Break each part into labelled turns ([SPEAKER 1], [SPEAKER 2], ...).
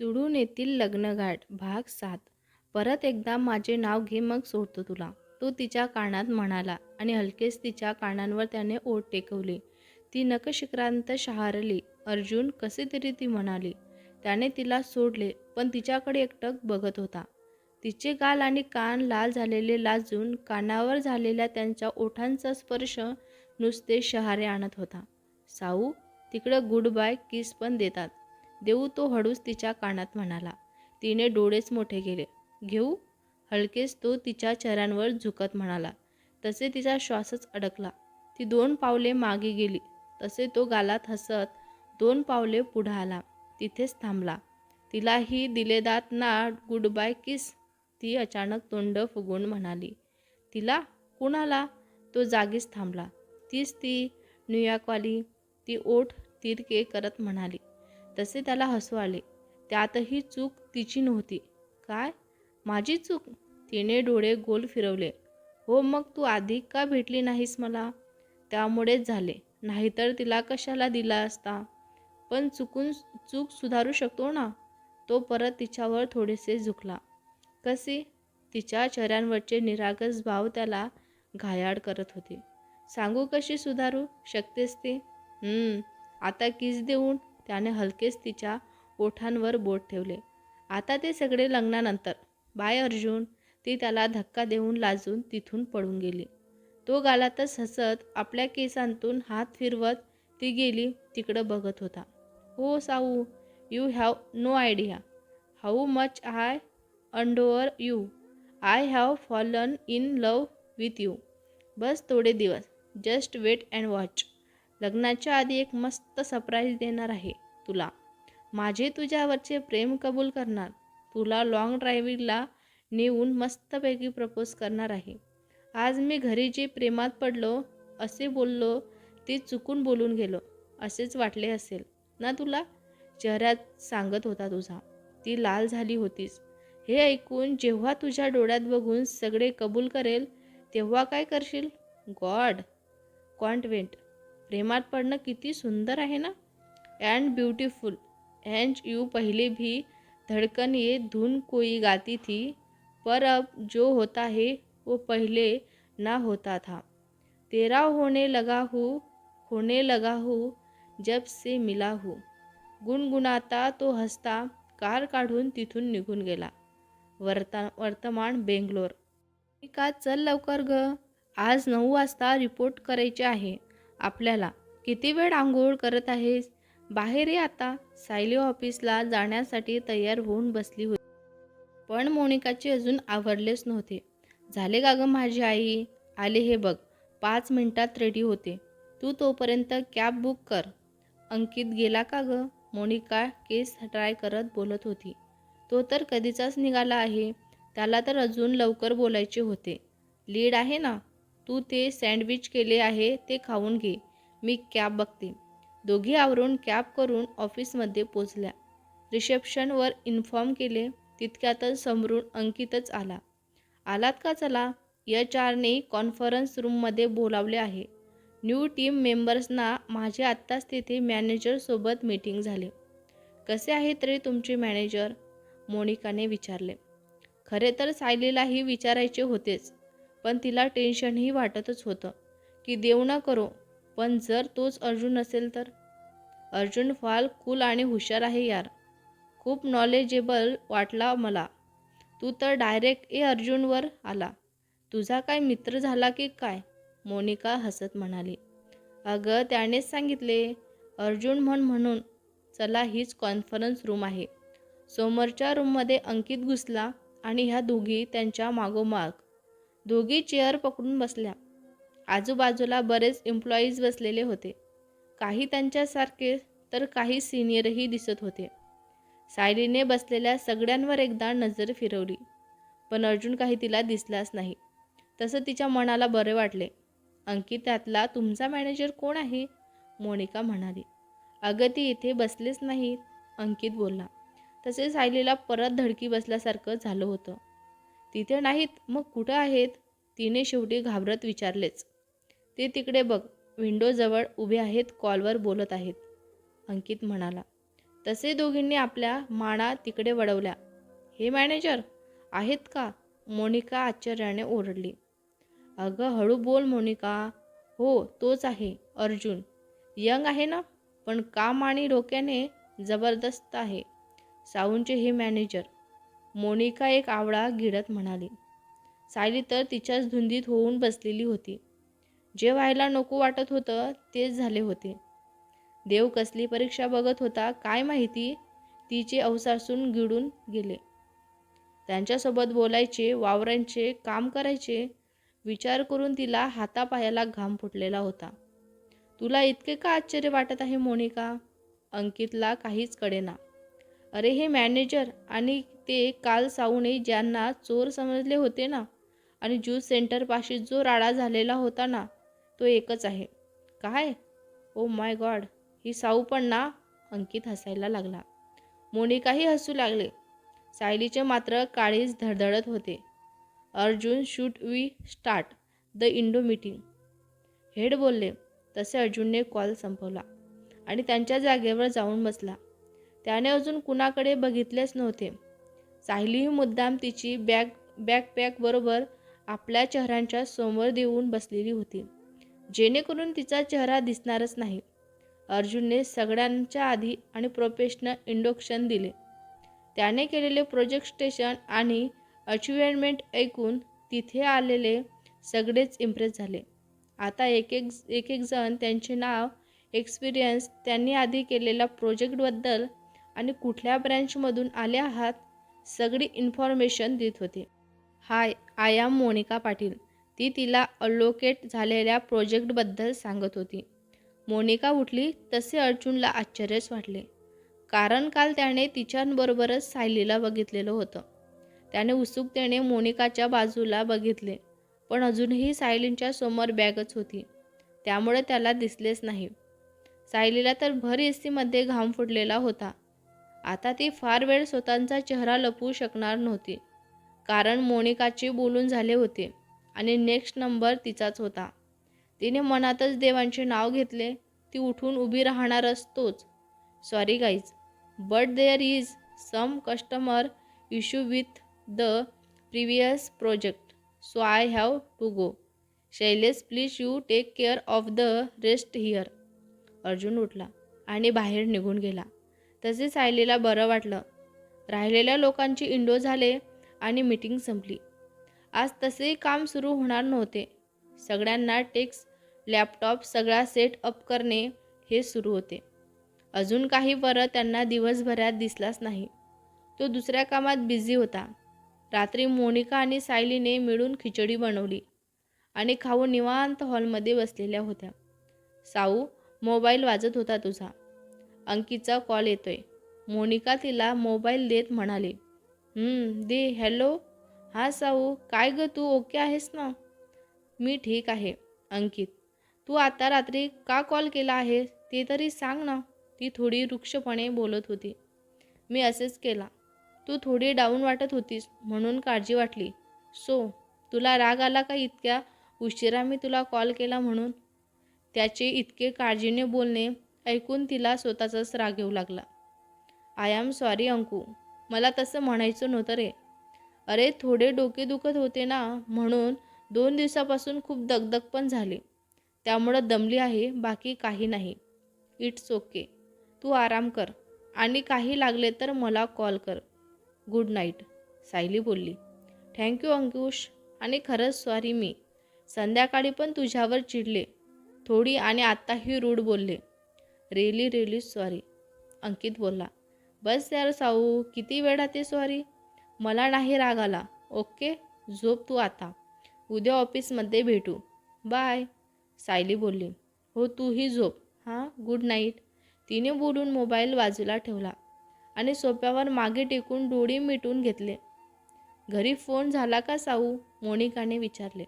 [SPEAKER 1] चुडून येतील लग्नघाट भाग सात. परत एकदा माझे नाव घे मग सोडतो तुला. तो तिच्या कानात म्हणाला आणि हलकेच तिच्या कानांवर त्याने ओठ टेकवले. ती नकशिक्रांत शहारली. अर्जुन कसे तरी ती म्हणाली त्याने तिला सोडले पण तिच्याकडे एकटक बघत होता. तिचे गाल आणि कान लाल झालेले लाजून कानावर झालेल्या त्यांच्या ओठांचा स्पर्श नुसते शहारे आणत होता. साऊ तिकडं गुड बाय किस पण देतात. देऊ तो हळूच तिच्या कानात म्हणाला. तिने डोळेच मोठे केले. घेऊ? हलकेच तो तिच्या चेहऱ्यांवर झुकत म्हणाला. तसे तिचा श्वासच अडकला. ती दोन पावले मागे गेली. तसे तो गालात हसत दोन पावले पुढं आला. तिथेच थांबला. तिलाही दिलेदात ना गुड बाय किस? ती अचानक तोंड फुगून म्हणाली. तिला? कुणाला? तो जागीच थांबला. तीच ती न्यूयॉर्कवाली. ती ओठ तिरके करत म्हणाली. तसे त्याला हसू आले. त्यातही चूक तिची नव्हती. काय? माझी चूक? तिने डोळे गोल फिरवले. हो मग तू आधी का भेटली नाहीस मला? त्यामुळेच झाले. नाहीतर तिला कशाला दिला असता? पण चुकून चूक सुधारू शकतो ना? तो परत तिच्यावर थोडेसे झुकला. कसे? तिच्या चेहऱ्यांवरचे निरागस भाव त्याला घायाळ करत होते. सांगू कशी सुधारू? शकतेस ते? आता किस देऊन? त्याने हलकेच तिच्या ओठांवर बोट ठेवले. आता ते सगळे लग्नानंतर. बाय अर्जुन ती त्याला धक्का देऊन लाजून तिथून पळून गेली. तो गालातच हसत आपल्या केसांतून हात फिरवत ती गेली तिकडं बघत होता. हो so you have no idea. How much I adore you. I have fallen in love with you. बस थोडे दिवस. Just wait and watch. लग्नाच्या आधी एक मस्त सरप्राईज देणार आहे तुला. माझे तुझ्यावरचे प्रेम कबूल करणार. तुला लाँग ड्रायव्हिंगला नेऊन मस्तपैकी प्रपोज करणार आहे. आज मी घरी जे प्रेमात पडलो असे बोललो ते चुकून बोलून गेलो असेच वाटले असेल. ना तुला? चेहऱ्यात सांगत होता तुझा. ती लाल झाली होतीस. हे ऐकून जेव्हा तुझ्या डोळ्यात बघून सगळे कबूल करेल तेव्हा काय करशील? गॉड कॉन्टवेंट प्रेमात पडणं किती सुंदर आहे ना? अँड ब्युटिफुल एंड यू पहले भी धड़कन ये धुन कोई गाती थी पर अब जो होता है वो पहले ना होता था। तेरा होने लगा हूँ होने लगा हूँ जब से मिला हूँ। गुणगुणाता तो हसता कार काढून तिथून निघून गेला। वर्ता वर्तमान बेंगलोर. का चल लवकर ग. आज नऊ वाजता रिपोर्ट करायचे आहे. आपल्याला किती वेळ आंघोळ करत आहेस? बाहेर आता. सायली ऑफिसला जाण्यासाठी तयार होऊन बसली होती. पण मोनिकाचे अजून आवरलेच नव्हते. झाले का गं माझी आई? आले हे बघ. पाच मिनिटात रेडी होते. तू तोपर्यंत कॅब बुक कर. अंकित गेला का गं? मोनिका केस ट्राय करत बोलत होती. तो तर कधीचाच निघाला आहे. त्याला तर अजून लवकर बोलायचे होते. लीड आहे ना? तू ते सँडविच केले आहे ते खाऊन घे. मी कॅब बघते. दोघी आवरून कॅब करून ऑफिसमध्ये पोचल्या. रिसेप्शनवर इन्फॉर्म केले तितक्यातच समरून अंकितच आला. आलात का चला? एच आरने कॉन्फरन्स रूममध्ये बोलावले आहे. न्यू टीम मेंबर्सना माझे आत्ताच तिथे मॅनेजरसोबत मीटिंग झाले. कसे आहेत रे तुमचे मॅनेजर? मोनिकाने विचारले. खरे तर सायलीलाही विचारायचे होतेच. पण तिला टेन्शनही वाटतच होतं की देव ना करो पण जर तोच अर्जुन असेल तर? अर्जुन फार कूल आणि हुशार आहे यार. खूप नॉलेजेबल वाटला मला. तू तर डायरेक्ट ए अर्जुनवर आला. तुझा काय मित्र झाला की काय? मोनिका हसत म्हणाली. अगं त्यानेच सांगितले. अर्जुन म्हण म्हणून. चला हीच कॉन्फरन्स रूम आहे. समोरच्या रूममध्ये अंकित घुसला आणि ह्या दोघी त्यांच्या मागोमाग दोघी चेअर पकडून बसल्या. आजूबाजूला बरेच एम्प्लॉईज बसलेले होते. काही त्यांच्यासारखे तर काही सिनियरही दिसत होते. सायलीने बसलेल्या सगळ्यांवर एकदा नजर फिरवली. पण अर्जुन काही तिला दिसलाच नाही. तसं तिच्या मनाला बरे वाटले. अंकित त्यातला तुमचा मॅनेजर कोण आहे? मोनिका म्हणाली. अगं ती इथे बसलेच नाही अंकित बोलला. तसे सायलीला परत धडकी बसल्यासारखं झालं होतं. तिथे नाहीत मग कुठं आहेत? तिने शेवटी घाबरत विचारलेच. ते तिकडे बघ विंडोजवळ उभे आहेत कॉलवर बोलत आहेत. अंकित म्हणाला तसे दोघींनी आपल्या माना तिकडे वळवल्या. हे मॅनेजर आहेत का? मोनिका आश्चर्याने ओरडली. अगं हळू बोल मोनिका. हो तोच आहे अर्जुन. यंग आहे ना पण काम आणि डोक्याने जबरदस्त आहे. साऊंचे हे मॅनेजर मोनिका एक आवळा गिळत म्हणाली. सायली तर तिच्याच धुंदीत होऊन बसलेली होती. जे व्हायला नको वाटत होतं तेच झाले होते. देव कसली परीक्षा बघत होता काय माहिती? तिचे अवसासून गिळून गेले. त्यांच्यासोबत बोलायचे वावरांचे काम करायचे विचार करून तिला हातापायाला घाम फुटलेला होता. तुला इतके का आश्चर्य वाटत आहे मोनिका? अंकितला काहीच कळेना. अरे हे मॅनेजर आणि ते काल साऊने ज्यांना चोर समजले होते ना आणि ज्यूस सेंटरपाशी जो राडा झालेला होता ना तो एकच आहे. काय? ओ माय गॉड ही साऊ पण ना अंकित हसायला लागला. मोनिकाही हसू लागले. सायलीचे मात्र काळीच धडधडत होते. Arjun should we start the indo meeting. Head बोलले तसे अर्जुनने कॉल संपवला आणि त्यांच्या जागेवर जाऊन बसला. त्याने अजून कुणाकडे बघितलेच नव्हते. सायलीही मुद्दाम तिची बॅग बॅकपॅकबरोबर आपल्या चेहऱ्यांच्या समोर देऊन बसलेली होती. जेणेकरून तिचा चेहरा दिसणारच नाही. अर्जुनने सगळ्यांच्या आधी आणि प्रोफेशनल इंडोक्शन दिले. त्याने केलेले प्रोजेक्ट स्टेशन आणि अचिव्हमेंट ऐकून तिथे आलेले सगळेच इम्प्रेस झाले. आता एक एक एक एक जण त्यांचे नाव एक्सपिरियन्स त्यांनी आधी केलेल्या प्रोजेक्टबद्दल आणि कुठल्या ब्रँचमधून आले आहात सगळी इन्फॉर्मेशन देत होते. Hi I am Monica Patil. ती तिला अलोकेट झालेल्या प्रोजेक्टबद्दल सांगत होती. मोनिका उठली तसे अर्जुनला आश्चर्यच वाटले. कारण काल त्याने तिच्याबरोबरच सायलीला बघितलेलं होतं. त्याने उत्सुकतेने मोनिकाच्या बाजूला बघितले पण अजूनही सायलींच्या समोर बॅगच होती. त्यामुळे त्याला दिसलेच नाही. सायलीला तर भर एसीमध्ये घाम फुटलेला होता. आता ती फार वेळ स्वतःचा चेहरा लपवू शकणार नव्हती. कारण मोनिकाचे बोलून झाले होते आणि नेक्स्ट नंबर तिचाच होता. तिने मनातच देवांचे नाव घेतले. ती उठून उभी राहणारच तोच sorry guys but there is some customer issue with the previous project so I have to go Shailesh please you take care of the rest here Arjun उठला आणि बाहेर निघून गेला. तसेच सायलीला बरं वाटलं. राहिलेल्या लोकांची इंडो झाले आणि मीटिंग संपली. आज तसेही काम सुरू होणार नव्हते. सगळ्यांना टेक्स लॅपटॉप सगळा सेट अप करणे हे सुरू होते. अजून काही बरं त्यांना दिवसभरात दिसलाच नाही. तो दुसऱ्या कामात बिझी होता. रात्री मोनिका आणि सायलीने मिळून खिचडी बनवली आणि खाऊन निवांत हॉलमध्ये बसलेल्या होत्या. साऊ मोबाईल वाजत होता तुझा. अंकितचा कॉल येतोय. मोनिका तिला मोबाईल देत म्हणाली दे हॅलो. हा साऊ काय ग तू ओके आहेस ना? मी ठीक आहे अंकित. तू आता रात्री का कॉल केला आहे ते तरी सांग ना. ती थोडी वृक्षपणे बोलत होती. मी असेच केला. तू थोडी डाऊन वाटत होतीस म्हणून काळजी वाटली. सो तुला राग आला का इतक्या? उशिरा मी तुला कॉल केला म्हणून? त्याचे इतके काळजीने बोलणे ऐकून तिला स्वतःचाच राग येऊ लागला. I am sorry Anku. मला तसं म्हणायचं नव्हतं रे. अरे थोडे डोके दुखत होते ना म्हणून दोन दिवसापासून खूप दगदग पण झाली. त्यामुळं दमली आहे बाकी काही नाही. It's okay. तू आराम कर. आणि काही लागले तर मला कॉल कर. Good night. सायली बोलली. Thank you Ankush. आणि खरंच सॉरी मी. संध्याकाळी पण तुझ्यावर चिडले. थोडी आणि आत्ताही रूढ बोलले. रेली रेली सॉरी अंकित बोलला बस यार साऊ किती वेळा ते सॉरी मला नाही राग आला. ओके झोप तू आता. उद्या ऑफिसमध्ये भेटू. बाय. सायली बोलली हो तूही झोप. हां गुड नाईट. तिने बोलून मोबाईल बाजूला ठेवला आणि सोप्यावर मागे टेकून डोळे मिटून घेतले. घरी फोन झाला का साऊ? मोनिकाने विचारले.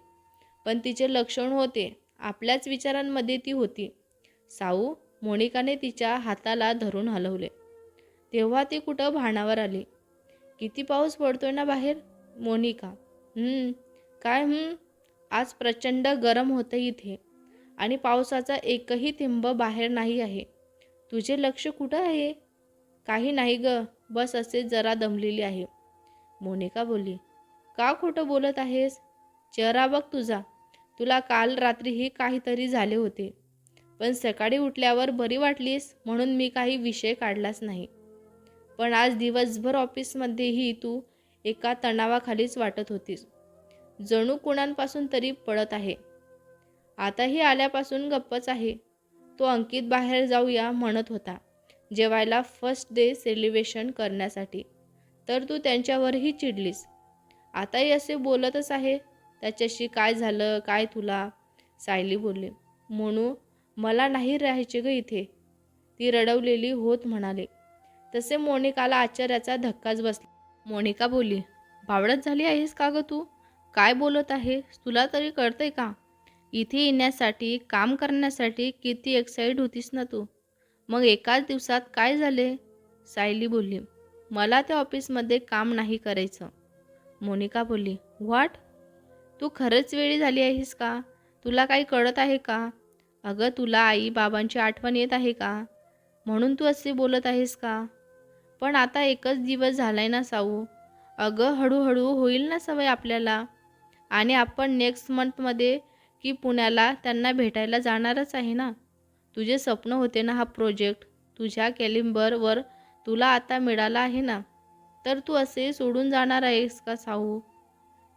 [SPEAKER 1] पण तिचे लक्षण होते. आपल्याच विचारांमध्ये ती होती. साऊ मोनिकाने तिच्या हाताला धरून हलवले. तेव्हा ती कुठं भाणावर आली? किती पाऊस पडतोय ना बाहेर? मोनिका काय हं आज प्रचंड गरम होतं इथे आणि पावसाचा एकही थिंब बाहेर नाही आहे. तुझे लक्ष कुठं आहे? काही नाही ग बस असे जरा दमलेली आहे. मोनिका बोलली का खोटं बोलत आहेस? चेहरा बघ तुझा. तुला काल रात्रीही काहीतरी झाले होते. पण सकाळी उठल्यावर बरी वाटलीस म्हणून मी काही विषय काढलाच नाही. पण आज दिवसभर ऑफिसमध्येही तू एका तणावाखालीच वाटत होतीस. जणू कुणांपासून तरी पडत आहे. आताही आल्यापासून गप्पच आहे. तो अंकित बाहेर जाऊया म्हणत होता. जेवायला फर्स्ट डे सेलिब्रेशन करण्यासाठी. तर तू त्यांच्यावरही चिडलीस. आताही असे बोलतच आहे. त्याच्याशी काय झालं काय तुला? सायली बोलली. म्हणू मला नाही राहायचे ग इथे. ती रडवलेली होत म्हणाले. तसे मोनिकाला आश्चर्याचा धक्काच बसला. मोनिका बोलली बावळत झाली आहेस का ग तू? काय बोलत आहेस तुला तरी कळतंय का? इथे येण्यासाठी काम करण्यासाठी किती एक्साईट होतीस ना तू? मग एकाच दिवसात काय झाले? सायली बोलली मला त्या ऑफिसमध्ये काम नाही करायचं. मोनिका बोलली व्हॉट तू खरंच वेळी झाली आहेस का? तुला काही कळत आहे का? अगं तुला आई बाबांची आठवण येत आहे का? म्हणून तू असे बोलत आहेस का? पण आता एकच दिवस झालाय ना साऊ. अगं हळूहळू होईल ना सवय आपल्याला. आणि आपण नेक्स्ट मंथमध्ये की पुण्याला त्यांना भेटायला जाणारच आहे ना? तुझे स्वप्न होते ना हा प्रोजेक्ट तुझ्या कॅलिंबरवर तुला आता मिळाला आहे ना? तर तू असे सोडून जाणार आहेस का साऊ?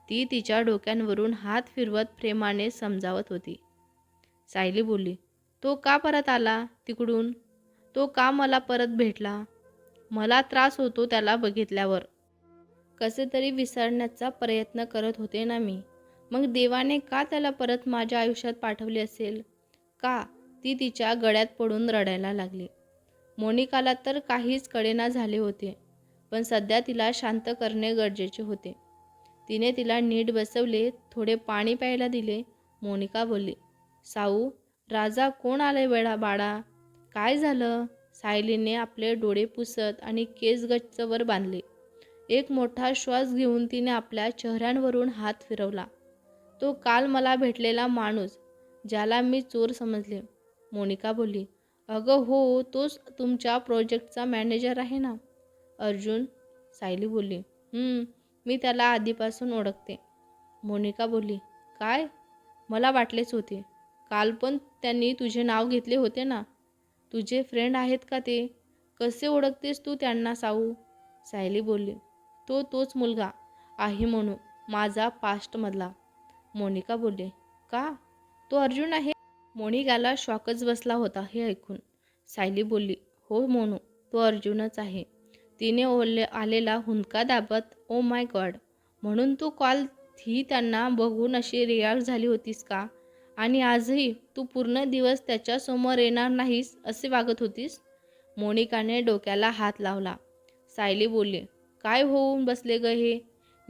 [SPEAKER 1] ती तिच्या डोक्यांवरून हात फिरवत प्रेमाने समजावत होती. सायली बोलली तो का परत आला तिकडून? तो का मला परत भेटला? मला त्रास होतो त्याला बघितल्यावर. कसे तरी विसरण्याचा प्रयत्न करत होते ना मी. मग देवाने का त्याला परत माझ्या आयुष्यात पाठवले असेल? का ती तिच्या गळ्यात पडून रडायला लागली? मोनिकाला तर काहीच कळेना झाले होते पण सध्या तिला शांत करणे गरजेचे होते. तिने तिला नीट बसवले थोडे पाणी प्यायला दिले. मोनिका बोलली साऊ राजा कोण आले वेळा बाळा? काय झालं? सायलीने आपले डोळे पुसत आणि केस गच्चवर बांधले. एक मोठा श्वास घेऊन तिने आपल्या चेहऱ्यांवरून हात फिरवला. तो काल मला भेटलेला माणूस ज्याला मी चोर समजले. मोनिका बोलली अगं हो तोच तुमच्या प्रोजेक्टचा मॅनेजर आहे ना? अर्जुन सायली बोलली मी त्याला आधीपासून ओळखते. मोनिका बोलली काय? मला वाटलेच होते. काल पण त्यांनी तुझे नाव घेतले होते ना? तुझे फ्रेंड आहेत का ते? कसे ओळखतेस तू त्यांना साऊ सायली बोलली तो तोच मुलगा आहे म्हणू माझा पास्टमधला मोनिका बोलले का? तो अर्जुन आहे? मोनिकाला शॉकच बसला होता हे ऐकून. सायली बोलली हो मोनू तो अर्जुनच आहे. तिने ओले आलेला हुंदका दाबत ओ माय गॉड म्हणून तू कॉल ही त्यांना बघून अशी रिॲक्ट झाली होतीस का? आणि आजही तू पूर्ण दिवस त्याच्यासमोर येणार नाहीस असे वागत होतीस? मोनिकाने डोक्याला हात लावला. सायली बोलली काय होऊन बसले ग हे?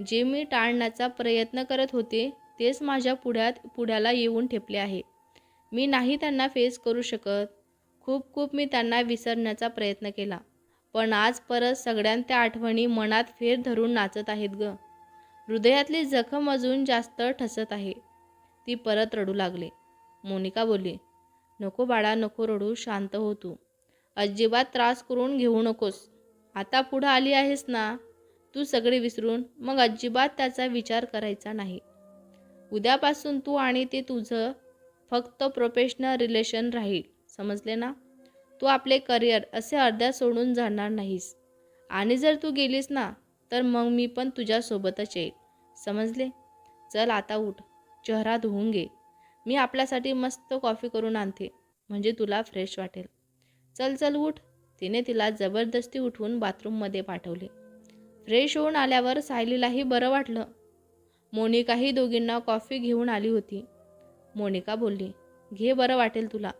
[SPEAKER 1] जे मी टाळण्याचा प्रयत्न करत होते तेच माझ्या पुढ्यात पुढ्याला येऊन ठेपले आहे. मी नाही त्यांना फेस करू शकत. खूप खूप मी त्यांना विसरण्याचा प्रयत्न केला. पण आज परत सगळ्यांच्या आठवणी मनात फेर धरून नाचत आहेत ग. हृदयातली जखम अजून जास्त ठसत आहे. ती परत रडू लागली. मोनिका बोलली नको बाळा नको रडू शांत हो तू. अजिबात त्रास करून घेऊ नकोस. आता पुढं आली आहेस ना तू सगळे विसरून मग अजिबात त्याचा विचार करायचा नाही. उद्यापासून तू आणि ते तुझं फक्त प्रोफेशनल रिलेशन राहील समजले ना? तू आपले करिअर असे अर्ध्या सोडून जाणार नाहीस. आणि जर तू गेलीस ना तर मग मी पण तुझ्यासोबतच येईल समजले? चल आता उठ. चेहरा धुवून घे. मी आपल्यासाठी मस्त कॉफी करून आणते म्हणजे तुला फ्रेश वाटेल. चल चल उठ. तिने तिला जबरदस्ती उठवून बाथरूममध्ये पाठवले. फ्रेश होऊन आल्यावर सायलीलाही बरं वाटलं. मोनिकाही दोघींना कॉफी घेऊन आली होती. मोनिका बोलली घे बरं वाटेल तुला.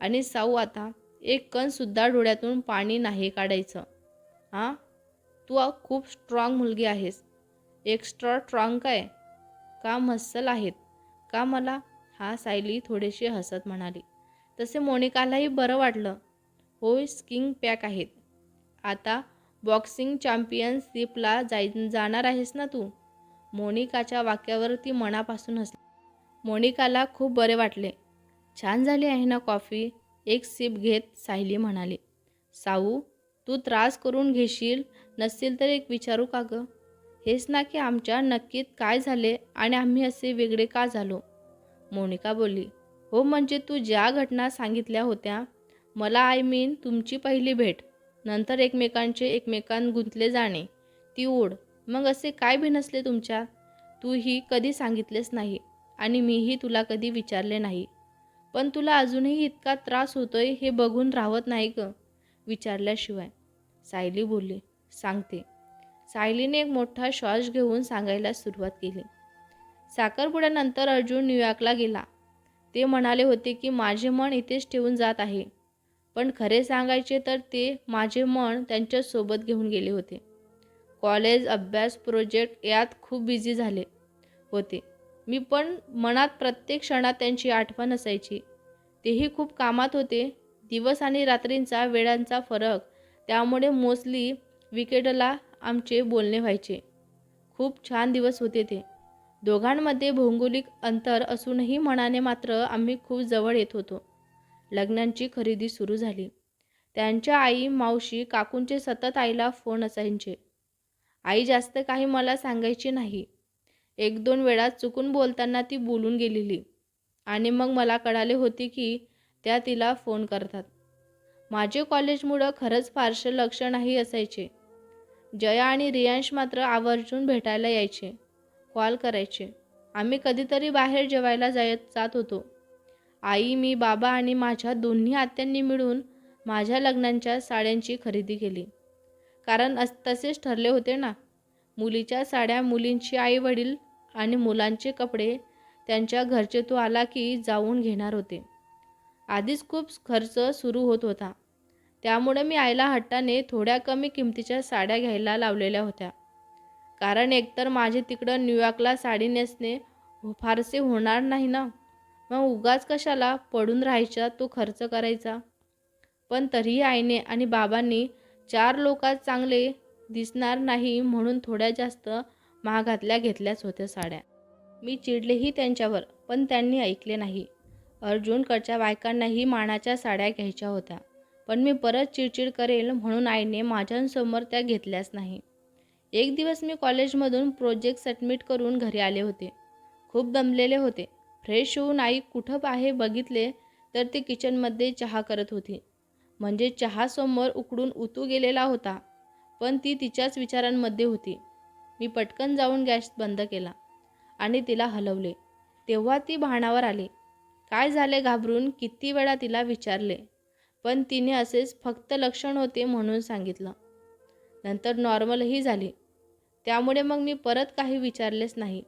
[SPEAKER 1] आणि साऊ आता एक कणसुद्धा डोळ्यातून पाणी नाही काढायचं. हां? तू खूप स्ट्रॉंग मुलगी आहेस. एक्स्ट्रा स्ट्रॉंग काय? का मस्सल आहेत? का मला हा सायली थोडीशी हसत म्हणाली. तसे मोनिकालाही बरं वाटलं. होय स्किंग पॅक आहेत. आता बॉक्सिंग चॅम्पियनशिपला जाय जाणार आहेस ना तू? मोनिकाच्या वाक्यावर ती मनापासून हसली. मोनिकाला खूप बरे वाटले. छान झाली आहे ना कॉफी? एक सिप घेत सायली म्हणाली. साऊ तू त्रास करून घेशील नसतील तर एक विचारू का गं? हेच ना की आमच्या नक्कीत काय झाले आणि आम्ही असे वेगळे का झालो? मोनिका बोलली हो म्हणजे तू ज्या घटना सांगितल्या होत्या मला आय मीन तुमची पहिली भेट नंतर एकमेकांचे एकमेकांत गुंतले जाणे ती ओढ मग असे काय भिनसले तुमच्या तू ही कधी सांगितलेच नाही आणि मीही तुला कधी विचारले नाही. पण तुला अजूनही इतका त्रास होतोय हे बघून राहत नाही ग विचारल्याशिवाय. सायली बोलली सांगते. सायलीने एक मोठा श्वास घेऊन सांगायला सुरुवात केली. साखरपुड्यानंतर अर्जुन न्यूयॉर्कला गेला. ते म्हणाले होते की माझे मन इथेच ठेवून जात आहे. पण खरे सांगायचे तर ते माझे मन त्यांच्यासोबत घेऊन गेले होते. कॉलेज अभ्यास प्रोजेक्ट यात खूप बिझी झाले होते. मी पण मनात प्रत्येक क्षणात त्यांची आठवण असायची. तेही खूप कामात होते. दिवस आणि रात्रींचा वेळांचा फरक. त्यामुळे मोस्टली विकेडला आमचे बोलणे व्हायचे. खूप छान दिवस होते ते. दोघांमध्ये भौगोलिक अंतर असूनही मनाने मात्र आम्ही खूप जवळ येत होतो. लग्नांची खरेदी सुरू झाली. त्यांच्या आई मावशी काकूंचे सतत आईला फोन असायचे. आई जास्त काही मला सांगायची नाही. एक दोन वेळा चुकून बोलताना ती बोलून गेलेली. आणि मग मला कळाले होते की त्या तिला फोन करतात. माझे कॉलेजमुळं खरंच फारसं लक्ष नाही असायचे. जया आणि रियांश मात्र आवर्जून भेटायला यायचे. कॉल करायचे. आम्ही कधीतरी बाहेर जेवायला जायत जात होतो. आई मी बाबा आणि माझ्या दोन्ही आत्यांनी मिळून माझ्या लग्नांच्या साड्यांची खरेदी केली. कारण अस तसेच ठरले होते ना. मुलीच्या साड्या मुलींची आई वडील आणि मुलांचे कपडे त्यांच्या घरचे तो आला की जाऊन घेणार होते. आधीच खूप खर्च सुरू होत होता. त्यामुळे मी आईला हट्टाने थोड्या कमी किमतीच्या साड्या घ्यायला लावलेल्या होत्या. कारण एकतर माझे तिकडं न्यूयॉर्कला साडी नेसणे फारसे होणार नाही ना? मग उगाच कशाला पडून राहायचा तो खर्च करायचा? पण तरीही आईने आणि बाबांनी चार लोकात चांगले दिसणार नाही म्हणून थोड्या जास्त महागातल्या घेतल्याच होत्या साड्या. मी चिडलेही त्यांच्यावर पण त्यांनी ऐकले नाही. अर्जुनकडच्या बायकांनाही मानाच्या साड्या घ्यायच्या होत्या. पण मी परत चिडचिड करेल म्हणून आईने माझ्यासमोर त्या घेतल्याच नाही. एक दिवस मी कॉलेजमधून प्रोजेक्ट सबमिट करून घरी आले होते. खूप दमलेले होते. फ्रेश होऊन आई कुठं आहे बघितले तर ती किचनमध्ये चहा करत होती. म्हणजे चहा समोर उकडून उतू गेलेला होता. पण ती तिच्याच विचारांमध्ये होती. मी पटकन जाऊन गॅस बंद केला आणि तिला हलवले. तेव्हा ती भाणावर आली. काय झाले घाबरून? किती वेळा तिला विचारले? पण तिने असेच फक्त लक्षण होते म्हणून सांगितलं. नंतर नॉर्मलही झाली. त्यामुळे मग मी परत काही विचारलेच नाही.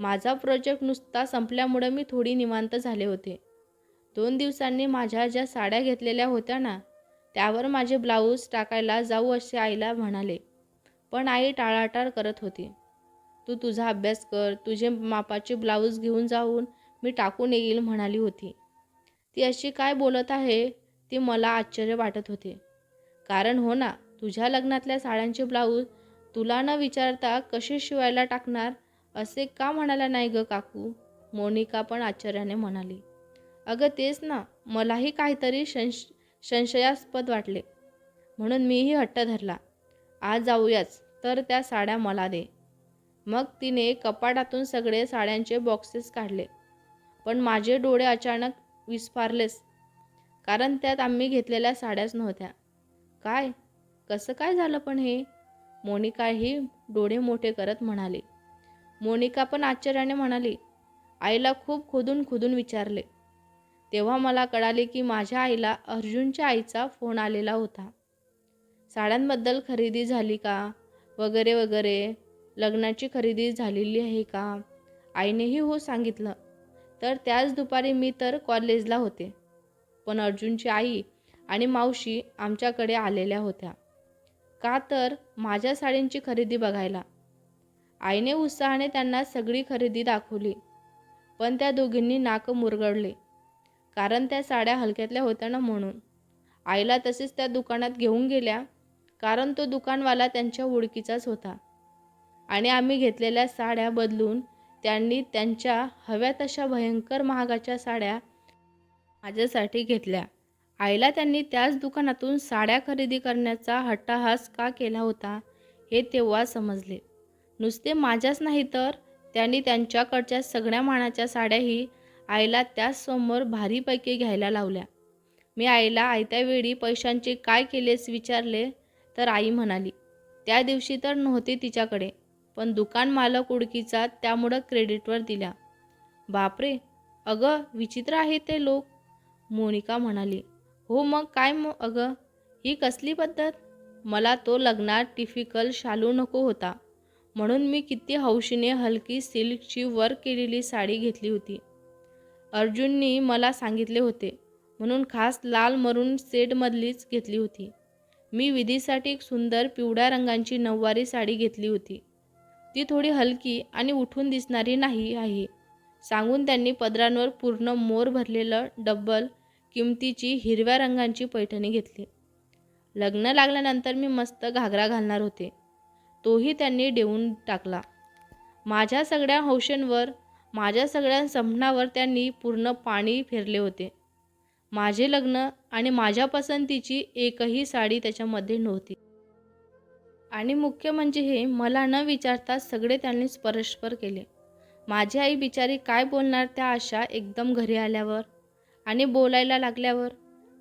[SPEAKER 1] माझा प्रोजेक्ट नुसता संपल्यामुळं मी थोडी निवांत झाले होते. दोन दिवसांनी माझ्या ज्या साड्या घेतलेल्या होत्या ना त्यावर माझे ब्लाऊज टाकायला जाऊ असे आईला म्हणाले. पण आई टाळाटाळ करत होती. तू तुझा अभ्यास कर तुझे मापाचे ब्लाऊज घेऊन जाऊन मी टाकून येईल म्हणाली होती. ती अशी काय बोलत आहे? ते मला आश्चर्य वाटत होते. कारण हो ना तुझ्या लग्नातल्या साड्यांचे ब्लाऊज तुला न विचारता कसे शिवायला टाकणार असे का म्हणाला नाही ग काकू? मोनिका पण आश्चर्याने म्हणाली. अगं तेच ना मलाही काहीतरी संश संशयास्पद वाटले. म्हणून मीही हट्ट धरला. आज जाऊयाच तर त्या साड्या मला दे. मग तिने कपाटातून सगळे साड्यांचे बॉक्सेस काढले. पण माझे डोळे अचानक विस्फारलेच. कारण त्यात आम्ही घेतलेल्या साड्याच नव्हत्या. काय? कसं काय झालं पण हे? मोनिकाही डोळे मोठे करत म्हणाली. मोनिका पण आश्चर्याने म्हणाली आईला खूप खोदून खोदून विचारले. तेव्हा मला कळाले की माझ्या आईला अर्जुनच्या आईचा फोन आलेला होता. साड्यांबद्दल खरेदी झाली का? वगैरे वगैरे. लग्नाची खरेदी झालेली आहे का? आईनेही हो सांगितलं. तर त्याच दुपारी मी तर कॉलेजला होते. पण अर्जुनची आई आणि मावशी आमच्याकडे आलेल्या होत्या. का तर माझ्या साडींची खरेदी बघायला. आईने उत्साहाने त्यांना सगळी खरेदी दाखवली पण त्या दोघींनी नाक मुरगळले कारण त्या साड्या हलक्यातल्या होत्या ना म्हणून. आईला तसेच त्या दुकानात घेऊन गेल्या कारण तो दुकानवाला त्यांच्या ओळखीचाच होता. आणि आम्ही घेतलेल्या साड्या बदलून त्यांनी त्यांच्या हव्या तशा भयंकर महागाच्या साड्या माझ्यासाठी घेतल्या. आईला त्यांनी त्याच दुकानातून साड्या खरेदी करण्याचा हट्टाहास का केला होता हे तेव्हा समजले. नुसते माझ्याच नाही तर त्यांनी त्यांच्याकडच्या सगळ्या मानाच्या साड्याही आईला त्याचसमोर भारीपैकी घ्यायला लावल्या. मी आईला आयत्या वेळी पैशांचे काय केलेस विचारले तर आई म्हणाली त्या दिवशी तर नव्हते तिच्याकडे पण दुकान मालक उडकीचा त्यामुळं क्रेडिटवर दिल्या. बापरे! अगं विचित्र आहे ते लोक. मोनिका म्हणाली हो मग काय मग अगं? ही कसली पद्धत? मला तो लग्नात टिफिकल शालू नको होता. म्हणून मी किती हौशीने हलकी सिल्कची वर्क केलेली साडी घेतली होती. अर्जुननी मला सांगितले होते म्हणून खास लाल मरून सेटमधलीच घेतली होती. मी विधीसाठी एक सुंदर पिवळ्या रंगांची नऊवारी साडी घेतली होती. ती थोडी हलकी आणि उठून दिसणारी नाही आहे. सांगून त्यांनी पदरांवर पूर्ण मोर भरलेलं डब्बल किमतीची हिरव्या रंगांची पैठणी घेतली. लग्न लागल्यानंतर मी मस्त घागरा घालणार होते. तोही त्यांनी देऊन टाकला. माझ्या सगळ्या हौशेंवर माझ्या सगळ्या संपणावर त्यांनी पूर्ण पाणी फिरले होते. माझे लग्न आणि माझ्या पसंतीची एकही साडी त्याच्यामध्ये नव्हती. आणि मुख्य म्हणजे हे मला न विचारता सगळे त्यांनी परस्पर केले. माझी आई बिचारी काय बोलणार त्या आशा एकदम घरी आल्यावर? आणि बोलायला लागल्यावर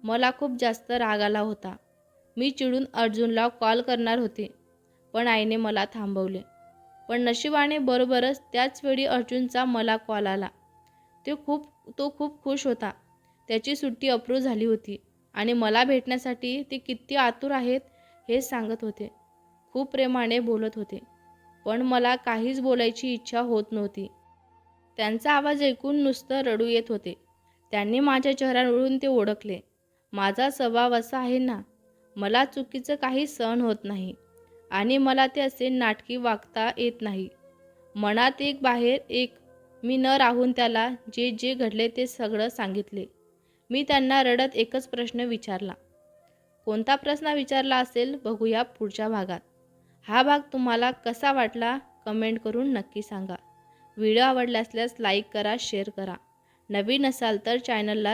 [SPEAKER 1] मला खूप जास्त राग आला होता. मी चिडून अर्जुनला कॉल करणार होते पण आईने मला थांबवले. पण नशिबाने बरोबरच त्याच वेळी अर्जुनचा मला कॉल आला. ते खूप तो खूप खुश होता. त्याची सुट्टी अप्रूव्ह झाली होती आणि मला भेटण्यासाठी ते किती आतुर आहेत हे सांगत होते. खूप प्रेमाने बोलत होते पण मला काहीच बोलायची इच्छा होत नव्हती. त्यांचा आवाज ऐकून नुसतं रडू येत होते. त्यांनी माझ्या चेहऱ्यावरून ते ओळखले. माझा स्वभाव असा आहे ना मला चुकीचं काही सहन होत नाही आणि मला ते असे नाटकी वागता येत नाही. मनात एक बाहेर एक मी न राहून त्याला जे जे घडले ते सगळं सांगितले. मी त्यांना रडत एकच प्रश्न विचारला. कोणता प्रश्न विचारला असेल बघूया पुढच्या भागात. हा भाग तुम्हाला कसा वाटला कमेंट करून नक्की सांगा. व्हिडिओ आवडला असल्यास लाईक करा शेअर करा. नवीन असाल तर चॅनलला